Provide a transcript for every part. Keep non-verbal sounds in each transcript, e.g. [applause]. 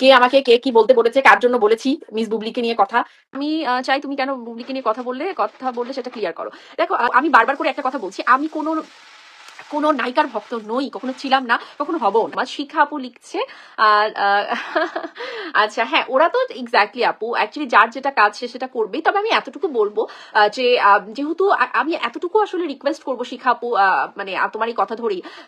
কে আমাকে কে কি বলতে বলেছে, কার জন্য বলেছি মিস বুবলিকে নিয়ে কথা। আমি চাই তুমি কেন বুবলিকে নিয়ে কথা বললে কথা বললে সেটা ক্লিয়ার করো। দেখো আমি বারবার করে একটা কথা বলছি, আমি কোনো কোনো নায়িকার ভক্ত নই কখনো ছিলাম না কখনো হব না। শিখা আপু লিখছে আর আচ্ছা হ্যাঁ ওরা তো এক্স্যাক্টলি আপু অ্যাকচুয়ালি যার যেটা কাজ সে সেটা করবেই তবে আমি এতটুকু বলব যে যেহেতু আমি এতটুকু আসলে রিকোয়েস্ট করব শিখা আপু মানে তোমার এই কথা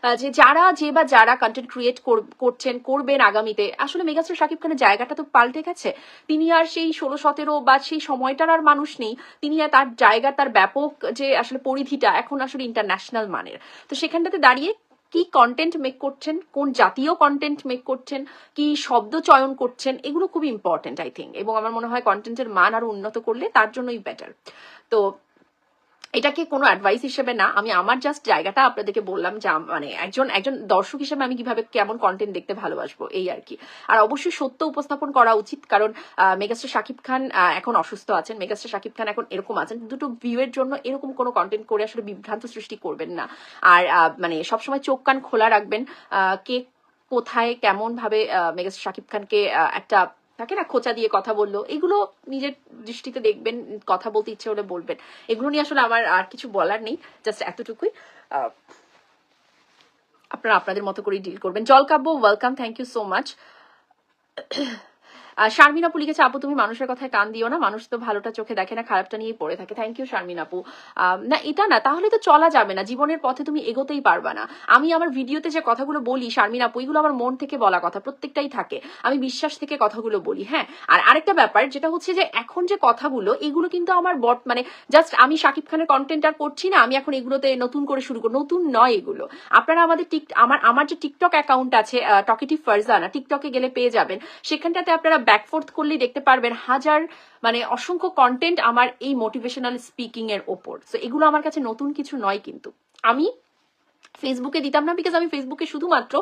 আহ, যে যারা যে বা যারা কন্টেন্ট ক্রিয়েট করছেন করবেন আগামীতে আসলে মেগাস্টার শাকিব খানের জায়গাটা তো পাল্টে গেছে। তিনি আর সেই ষোলো সতেরো বা সেই সময়টার আর মানুষ নেই। তিনি আর তার জায়গা তার ব্যাপক যে আসলে পরিধিটা এখন আসলে ইন্টারন্যাশনাল মানের। তো সেখানটাতে দাঁড়িয়ে কি কন্টেন্ট মেক করছেন, কোন জাতীয় কন্টেন্ট মেক করছেন, কি শব্দ চয়ন করছেন, এগুলো খুব ইম্পর্টেন্ট আই থিঙ্ক এবং আমার মনে হয় কন্টেন্টের মান আরও উন্নত করলে তার জন্যই বেটার তো এটাকে কোনো অ্যাডভাইস হিসেবে না, আমি আমার জাস্ট জায়গাটা আপনাদেরকে বললাম যে মানে একজন একজন দর্শক হিসেবে আমি কীভাবে কেমন কন্টেন্ট দেখতে ভালোবাসবো, এই আর কি। আর অবশ্যই সত্য উপস্থাপন করা উচিত, কারণ মেগাস্টার শাকিব খান এখন অসুস্থ আছেন মেগাস্টার শাকিব খান এখন এরকম আছেন, দুটো ভিউয়ের জন্য এরকম কোনো কন্টেন্ট করে আসলে বিভ্রান্ত সৃষ্টি করবেন না। আর মানে সবসময় চোখ কান খোলা রাখবেন কে কোথায় কেমন ভাবে মেগাস্টার শাকিব খানকে একটা থাকে না, খোঁচা দিয়ে কথা বলল। এগুলো নিজের দৃষ্টিতে দেখবেন, কথা বলতে ইচ্ছে হলে বলবেন। এগুলো নিয়ে আসলে আমার আর কিছু বলার নেই, জাস্ট এতটুকুই। আপনারা আপনাদের মতো করে ডিল করবেন। Jol Kabbo welcome thank you so much Sharmin আপু লিখেছে, আপু, তুমি মানুষের কথায় কান দিও না। মানুষ তো ভালোটা চোখে দেখে না, খারাপটা নিয়েই পড়ে থাকে। থ্যাংক ইউ শারমিন আপু। না, এটা না, তাহলে তো চলা যাবে না। জীবনের পথে তুমি এগোতেই পারবা না। আমি আমার ভিডিওতে যে কথাগুলো বলি, শারমিন আপু, এগুলো আমার মন থেকে বলা কথা, প্রত্যেকটাই থাকে। আমি বিশ্বাস থেকে কথাগুলো বলি হ্যাঁ? আর আরেকটা ব্যাপার, যেটা হচ্ছে যে, এখন যে কথাগুলো, এগুলো কিন্তু আমার বট মানে জাস্ট আমি শাকিব খানের কন্টেন্ট আর করছি না, আমি এখন এগুলোতে নতুন করে শুরু করি, নতুন নয় এগুলো। আপনারা আমাদের টিক, আমার আমার যে টিকটক অ্যাকাউন্ট আছে টকেটিভ ফারজানা টিকটকে গেলে পেয়ে যাবেন। সেখানটাতে আপনারা ব্যাকফোর্থ করলেই দেখতে পারবেন হাজার মানে অসংখ্য কন্টেন্ট আমার এই মোটিভেশনাল স্পিকিং এর ওপর। তো এগুলো আমার কাছে নতুন কিছু নয় কিন্তু। আমি ফেসবুকে দিতাম না বিকজ আমি ফেসবুকে শুধুমাত্র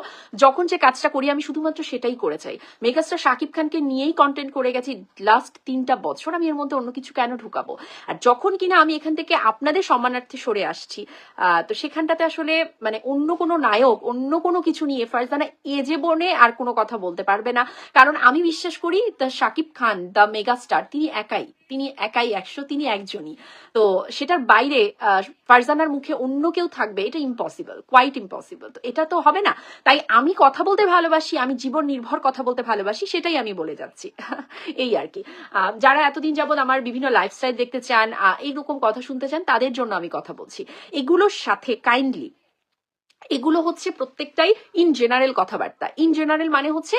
যখন যে কাজটা করি, আমি শুধুমাত্র সেটাই করে চাই মেগাস্টার শাকিব খানকে নিয়েই কন্টেন্ট করে গেছি লাস্ট তিনটা বছর, আমি এর মধ্যে অন্য কিছু কেন ঢুকাবো? আর যখন কিনা আমি এখান থেকে আপনাদের সম্মানার্থে সরে আসছি তো সেখানটাতে আসলে মানে অন্য কোনো নায়ক, অন্য কোনো কিছু নিয়ে ফারজানা এ জীবনে আর কোনো কথা বলতে পারবে না। কারণ আমি বিশ্বাস করি the Shakib Khan the megastar তিনি একাই। তিনি একাই একশো, তিনি একজনই। তো সেটার বাইরে ফারজানার মুখে অন্য কেউ থাকবে, এটা ইম্পসিবল কোয়াইট ইম্পসিবল তো এটা তো হবে না। তাই আমি কথা বলতে ভালোবাসি, আমি জীবন নির্ভর কথা বলতে ভালোবাসি, সেটাই আমি বলে যাচ্ছি। [laughs] এই আর কি। যারা এতদিন যাবত আমার বিভিন্ন লাইফস্টাইল দেখতে চান এইরকম কথা শুনতে চান, তাদের জন্য আমি কথা বলছি। এগুলোর সাথে কাইন্ডলি এগুলো হচ্ছে প্রত্যেকটাই ইন জেনারেল কথাবার্তা। ইন জেনারেল মানে হচ্ছে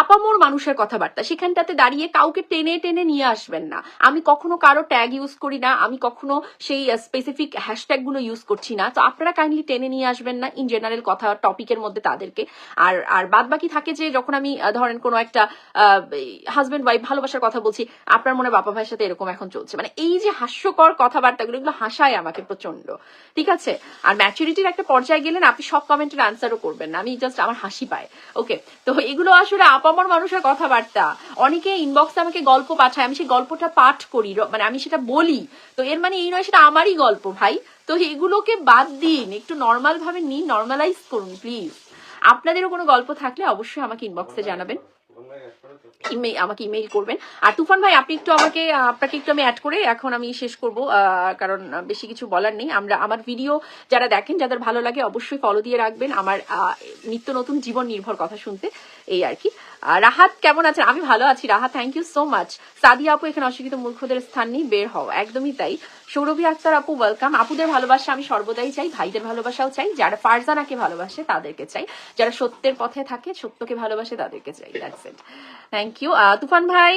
আপামোর মানুষের কথাবার্তা। সেখানটাতে দাঁড়িয়ে কাউকে টেনে টেনে নিয়ে আসবেন না। আমি কখনো কারও ট্যাগ ইউজ করি না। আমি কখনো সেই স্পেসিফিক হ্যাশট্যাগগুলো ইউজ করছি না। তো আপনারা কাইন্ডলি টেনে নিয়ে আসবেন না ইন জেনারেল কথা টপিকের মধ্যে তাদেরকে। আর আর বাদ বাকি থাকে যে যখন আমি ধরেন কোনো একটা হাজবেন্ড ওয়াইফ ভালোবাসার কথা বলছি, আপনার মনে বাবা ভাইয়ের সাথে এরকম এখন চলছে। মানে এই যে হাস্যকর কথাবার্তাগুলো, এগুলো হাসায় আমাকে প্রচণ্ড ঠিক আছে? আর ম্যাচুরিটির একটা পর্যায়ে গেলেন আপনি সব কমেন্টের আনসারও করবেন না। আমি জাস্ট আমার হাসি পায়। ওকে তো এগুলো আসলে আপামর মানুষের কথাবার্তা। অনেকে ইনবক্সে আমাকে গল্প পাঠায়, আমি সেই গল্পটা পাঠ করি মানে আমি সেটা বলি। তো এর মানে এই নয়, সেটা আমারই গল্প ভাই। তো এগুলোকে বাদ দিন, একটু নর্মাল ভাবে নিন নর্মালাইজ করুন প্লিজ আপনাদেরও কোনো গল্প থাকলে অবশ্যই আমাকে ইনবক্সে জানাবেন। ইমেল আমাকে ইমেইল করবেন। আর তুফান ভাই, আপনি একটু আমাকে, আপনাকে একটু আমি অ্যাড করে এখন আমি শেষ করব কারণ বেশি কিছু বলার নেই। আমরা, আমার ভিডিও যারা দেখেন, যাদের ভালো লাগে অবশ্যই ফলো দিয়ে রাখবেন। আমার নিত্য নতুন জীবন নির্ভর কথা শুনতে, এই আর কি। রাহাত, কেমন আছেন? আমি ভালো আছি, Rahat thank you so much Sadia আপু এখানে অশিক্ষিত মূর্খদের স্থান নেই বের হও, একদমই তাই। সৌরভী আক্তার আপু ওয়েলকাম আপুদের ভালোবাসা আমি সর্বদাই চাই, ভাইদের ভালোবাসাও চাই, যারা ফারজানাকে ভালোবাসে তাদেরকে চাই, যারা সত্যের পথে থাকে, সত্যকে ভালোবাসে তাদেরকে চাই that's it thank you Tufan ভাই,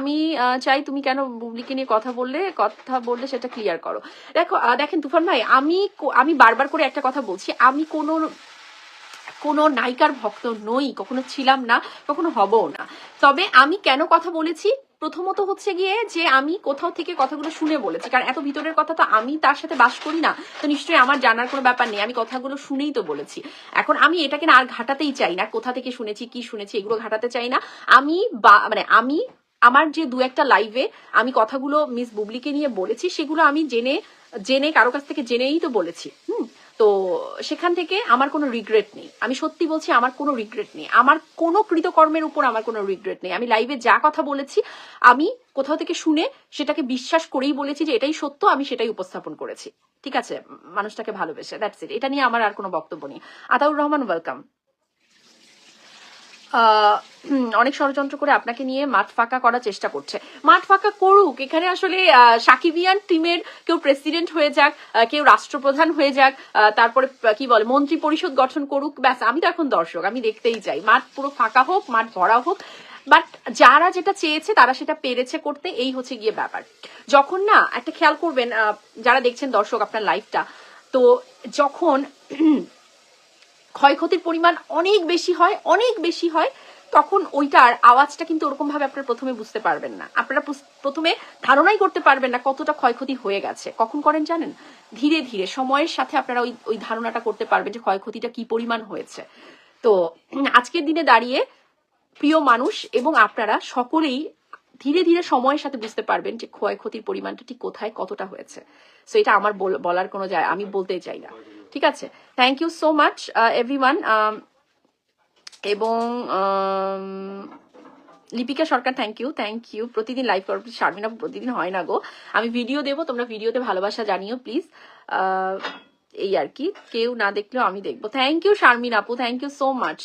আমি চাই তুমি কেন বুবলিকে নিয়ে কথা বললে? কথা বললে সেটা ক্লিয়ার করো। দেখো দেখেন তুফান ভাই, আমি আমি বারবার করে একটা কথা বলছি, আমি কোনো কোনো নায়িকার ভক্ত নই, কখনো ছিলাম না, কখনো হবও না। তবে আমি কেন কথা বলেছি? প্রথমত হচ্ছে গিয়ে যে আমি কোথাও থেকে কথাগুলো শুনে বলেছি, কারণ এত ভিতরের কথা তো আমি তার সাথে বাস করি না, তো নিশ্চয়ই আমার জানার কোনো ব্যাপার নেই, আমি কথাগুলো শুনেই তো বলেছি। এখন আমি এটাকে না আর ঘাটাতেই চাই না, কোথা থেকে শুনেছি, কি শুনেছি, এগুলো ঘাটাতে চাই না। আমি মানে আমি, আমার যে দু একটা লাইভে আমি কথাগুলো মিস বুবলিকে নিয়ে বলেছি, সেগুলো আমি জেনে জেনে কারও কাছ থেকে জেনেই তো বলেছি, হুম? তো সেখান থেকে আমার কোনো রিগ্রেট নেই। আমি সত্যি বলছি, আমার কোনো রিগ্রেট নেই। আমার কোনো কৃতকর্মের উপর আমার কোনো রিগ্রেট নেই। আমি লাইভে যা কথা বলেছি, আমি কোথাও থেকে শুনে সেটাকে বিশ্বাস করেই বলেছি যে এটাই সত্য, আমি সেটাই উপস্থাপন করেছি। ঠিক আছে? মানুষটাকে ভালোবেসে। দ্যাটস ইট এটা নিয়ে আমার আর কোনো বক্তব্য নেই। আতাউর রহমান ওয়েলকাম অনেক ষড়যন্ত্র করে আপনাকে নিয়ে মাঠ ফাঁকা করার চেষ্টা করছে। মাঠ ফাঁকা করুক, এখানে আসলে সাকিবিয়ান টিমের কেউ প্রেসিডেন্ট হয়ে যাক কেউ রাষ্ট্রপ্রধান হয়ে যাক তারপরে কি বলে, মন্ত্রী পরিষদ গঠন করুক, ব্যাস, আমি তো এখন দর্শক, আমি দেখতেই চাই। মাঠ পুরো ফাঁকা হোক, মাঠ ভরা হোক বাট যারা যেটা চেয়েছে, তারা সেটা পেরেছে করতে, এই হচ্ছে গিয়ে ব্যাপার। যখন না, একটা খেয়াল করবেন যারা দেখছেন দর্শক আপনার লাইফটা তো যখন ক্ষয়ক্ষতির পরিমাণ অনেক বেশি হয়, অনেক বেশি হয়, তখন ওইটার আওয়াজটা কিন্তু ওরকম ভাবে আপনারা প্রথমে বুঝতে পারবেন না। আপনারা প্রথমে ধারণাই করতে পারবেন না কতটা ক্ষয়ক্ষতি হয়ে গেছে। কখন করেন জানেন? ধীরে ধীরে সময়ের সাথে আপনারা ওই ওই ধারণাটা করতে পারবেন যে ক্ষয়ক্ষতিটা কি পরিমাণ হয়েছে। তো আজকের দিনে দাঁড়িয়ে প্রিয় মানুষ এবং আপনারা সকলেই ধীরে ধীরে সময়ের সাথে বুঝতে পারবেন যে ক্ষয়ক্ষতির পরিমাণটা ঠিক কোথায়, কতটা হয়েছে। সো এটা আমার বলার কোনো যায় আমি বলতে চাই না। ঠিক আছে? Thank you so much everyone এবং um, Lipika Sarkar thank you thank you প্রতিদিন লাইভ করো শারমিনা প্রতিদিন হয় না গো। আমি ভিডিও দেবো তোমরা ভিডিওতে ভালোবাসা জানিও প্লিজ এই আর কি। কেউ না দেখলেও আমি দেখব। থ্যাংক ইউ শারমিন আপু থ্যাংক ইউ সো মাচ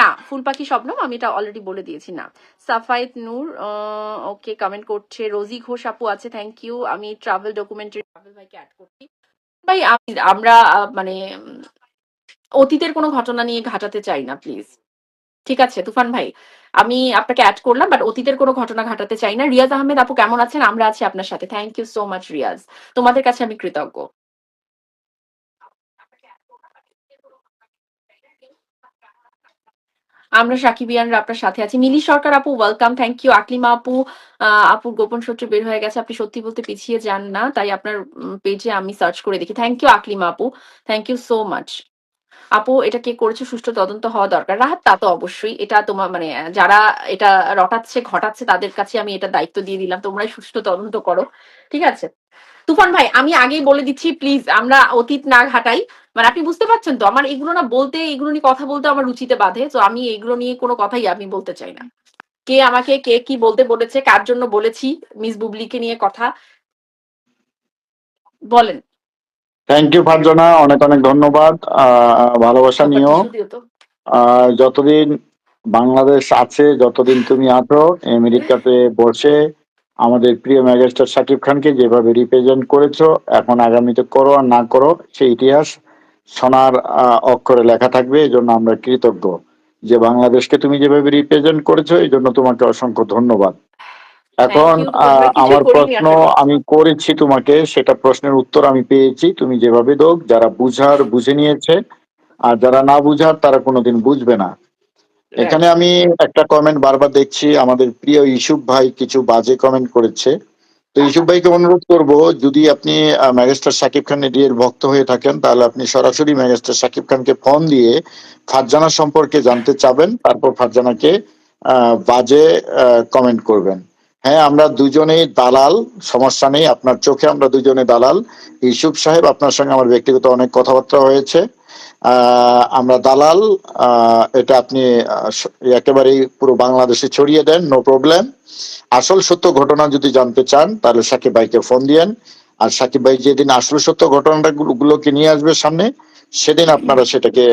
না ফুল পাখি স্বপ্নম আমি এটা অলরেডি বলে দিয়েছি না। সাফায়েত নূর ওকে কমেন্ট করছে। রোজি ঘোষ আপু আছে থ্যাংক ইউ আমি ট্রাভেল ডকুমেন্টারি ট্রাভেল ভাইকে অ্যাড করছি। ভাই, আমি- আমরা মানে অতীতের কোনো ঘটনা নিয়ে ঘাটাতে চাই না প্লিজ ঠিক আছে, তুফান ভাই, আমি আপনাকে অ্যাড করলাম বাট অতীতের কোনো ঘটনা ঘাটাতে চাই না। রিয়াজ আহমেদ আপু কেমন আছেন? আমরা আছি আপনার সাথে। Thank you so much Riaz. তোমাদের কাছে আমি কৃতজ্ঞ। আমরা সাকিবিয়ানরা আপনার সাথে আছি। মিলি সরকার আপু ওয়েলকাম থ্যাংক ইউ আকলিমা আপু আপুর গোপন সূত্রে বের হয়ে গেছে। আপনি সত্যি বলতে পিছিয়ে যান না, তাই আপনার পেজে আমি সার্চ করে দেখি। থ্যাংক ইউ আকলিমা আপু। থ্যাংক ইউ সো মাচ আপু, এটা কে করেছে? সুষ্ঠু তদন্ত হওয়া দরকার। রাহাত, তা তো অবশ্যই। এটা তোমার মানে যারা এটা রটাচ্ছে, ঘটাচ্ছে, তাদের কাছে আমি এটা দায়িত্ব দিয়ে দিলাম। তোমরাই সুষ্ঠু তদন্ত করো। ঠিক আছে? তুফান ভাই আমি আগেই বলে দিচ্ছি প্লিজ আমরা অতীত না ঘাটাই। মানে আপনি বুঝতে পারছেন তো আমার এগুলো না বলতে এগুলো নিয়ে কথা বলতে আমার রুচিতে বাধে তো আমি এগুলো নিয়ে কোনো কথাই আমি বলতে চাই না। কে আমাকে কে কি বলতে বলেছে কার জন্য বলেছি মিস বুবলিকে নিয়ে কথা। বলেন। থ্যাংক ইউ ফারজানা অনেক অনেক ধন্যবাদ। ভালোবাসা নিও। যতদিন বাংলাদেশ আছে যতদিন তুমি আছো আমেরিকাতে বসে আমাদের প্রিয় ম্যাজিস্ট্রেট শাকিব খানকে যেভাবে রিপ্রেজেন্ট করেছ এখন আগামীতে করো আর না করো সেই ইতিহাস সোনার অক্ষরে লেখা থাকবে এই জন্য আমরা কৃতজ্ঞ। যে বাংলাদেশকে তুমি যেভাবে রিপ্রেজেন্ট করেছ এই জন্য তোমাকে অসংখ্য ধন্যবাদ। এখন আহ, আমার প্রশ্ন আমি করেছি তোমাকে সেটা প্রশ্নের উত্তর আমি পেয়েছি তুমি যেভাবে দোক যারা বুঝার বুঝে নিয়েছে আর যারা না বুঝার তারা কোনোদিন বুঝবে না। এখানে আমি একটা কমেন্ট বারবার দেখছি, আমাদের প্রিয় ইসুফ ভাই কিছু বাজে কমেন্ট করেছে। তো ইসুফ ভাইকে অনুরোধ করব, যদি আপনি ম্যাজিস্টার সাকিব খান এর ভক্ত হয়ে থাকেন, তাহলে আপনি সরাসরি ম্যাজিস্টার সাকিব খানকে ফোন দিয়ে ফারজানা সম্পর্কে জানতে চাবেন, তারপর ফারজানাকে বাজে কমেন্ট করবেন। হ্যাঁ আমরা দুজনেই দালাল, সমস্যা নেই, আপনার চোখে আমরা দুজনে দালাল। ইসুফ সাহেব, আপনার সঙ্গে আমার ব্যক্তিগত অনেক কথাবার্তা হয়েছে। আমরা দালাল এটা আপনি একেবারেই পুরো বাংলাদেশে ছড়িয়ে দেন নো প্রবলেম আসল সত্য ঘটনা যদি জানতে চান, তাহলে সাকিব ভাইকে ফোন দিয়েন। আর সাকিব ভাই যেদিন আসল সত্য ঘটনাটা গুলোকে নিয়ে আসবে সামনে, সেদিন আপনারা সেটাকে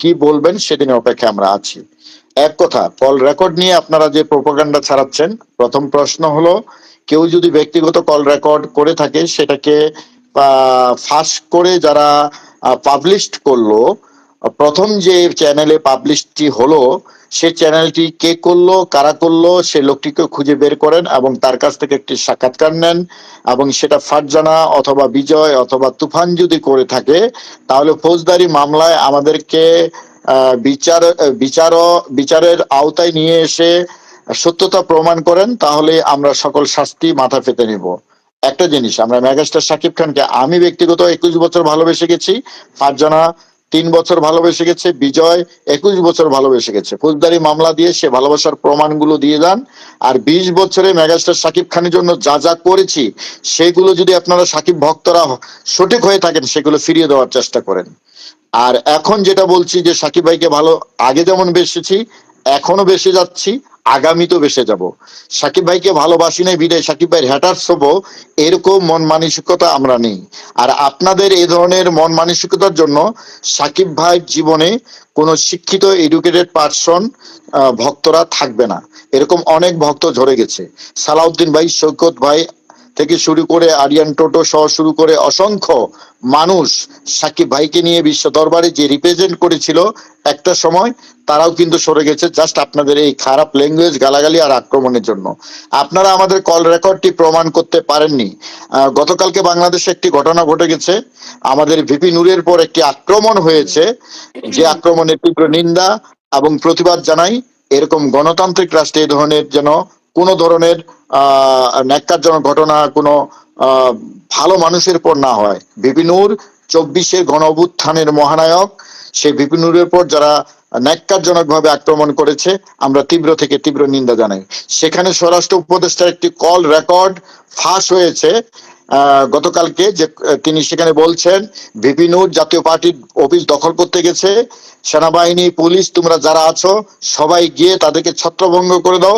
কি বলবেন সেদিন অপেক্ষা আমরা আছি। এক কথা কল রেকর্ড নিয়ে আপনারা যে প্রোপাগান্ডা ছাড়াচ্ছেন, প্রথম প্রশ্ন হলো, কেউ যদি ব্যক্তিগত কল রেকর্ড করে থাকে, সেটাকে ফাঁস করে যারা পাবলিশড করল, প্রথম যে চ্যানেলে পাবলিশটি হলো, সে চ্যানেলটি কে করল, কারা করল, সে লোকটিকে খুঁজে বের করেন এবং তার কাছ থেকে একটি সাক্ষাৎকার নেন এবং সেটা ফারজানা অথবা বিজয় অথবা তুফান যদি করে থাকে, তাহলে ফৌজদারি মামলায় আমাদেরকে বিচার বিচার বিচারের আওতায় নিয়ে এসে সত্যতা প্রমাণ করেন, তাহলে আমরা সকল শাস্তি মাথা পেতে নেব। একটা জিনিস, আমরা মেগাস্টার সাকিব খানকে, আমি ব্যক্তিগত একুশ বছর ভালোবেসে গেছি ফারজানা তিন বছর ভালোবেসে গেছে, বিজয় একুশ বছর ভালোবেসে গেছে। ফৌজদারি মামলা দিয়ে সে ভালোবাসার প্রমাণগুলো দিয়ে যান আর বিশ বছরে মেগাস্টার সাকিব খানের জন্য যা যা করেছি, সেগুলো যদি আপনারা সাকিব ভক্তরা সঠিক হয়ে থাকেন, সেগুলো ফিরিয়ে দেওয়ার চেষ্টা করেন। আর এখন যেটা বলছি যে সাকিব ভাইকে ভালো, আগে যেমন বেসেছি এখনও বেসে যাচ্ছি। আগামীতেও বেসে যাব। সাকিব ভাইকে ভালোবাসি নাই, বিদায়। সাকিব ভাইয়ের হ্যাটার্স হব, এরকম মন মানসিকতা আমরা নেই। আর আপনাদের এই ধরনের মন মানসিকতার জন্য সাকিব ভাই জীবনে কোন শিক্ষিত এডুকেটেড পার্সন ভক্তরা থাকবে না। এরকম অনেক ভক্ত ঝরে গেছে। সালাউদ্দিন ভাই, সৈকত ভাই থেকে শুরু করে আরিয়ান টোটো সহ শুরু করে অসংখ্য মানুষ সাকিব ভাইকে নিয়ে বিশ্ব দরবারে যে রিপ্রেজেন্ট করেছিল একটা সময়, তারাও কিন্তু সরে গেছে জাস্ট আপনাদের এই খারাপ ল্যাঙ্গুয়েজ গালাগালি আর আক্রমণের জন্য। আপনারা আমাদের কল রেকর্ডটি প্রমাণ করতে পারেননি। গতকালকে বাংলাদেশে একটি ঘটনা ঘটে গেছে। আমাদের ভিপি নূরের পর একটি আক্রমণ হয়েছে। যে আক্রমণের তীব্র নিন্দা এবং প্রতিবাদ জানাই এরকম গণতান্ত্রিক রাষ্ট্রে এই ধরনের যেন কোনো ধরনের ন্যাক্কারজনক ঘটনা কোনো ভালো মানুষের পর না হয়। বিপিনুর চব্বিশের গণ মহানায়ক, সে বিপিনুরের পর যারা ন্যাক্কারজনক ভাবে আক্রমণ করেছে, আমরা তীব্র থেকে তীব্র নিন্দা জানাই। সেখানে স্বরাষ্ট্র উপদেষ্টার একটি কল রেকর্ড ফাঁস হয়েছে। গতকালকে যে, তিনি সেখানে বলছেন, বিপিনুর জাতীয় পার্টির অফিস দখল করতে গেছে। সেনাবাহিনী, পুলিশ, তোমরা যারা আছো, সবাই গিয়ে তাদেরকে ছত্রভঙ্গ করে দাও।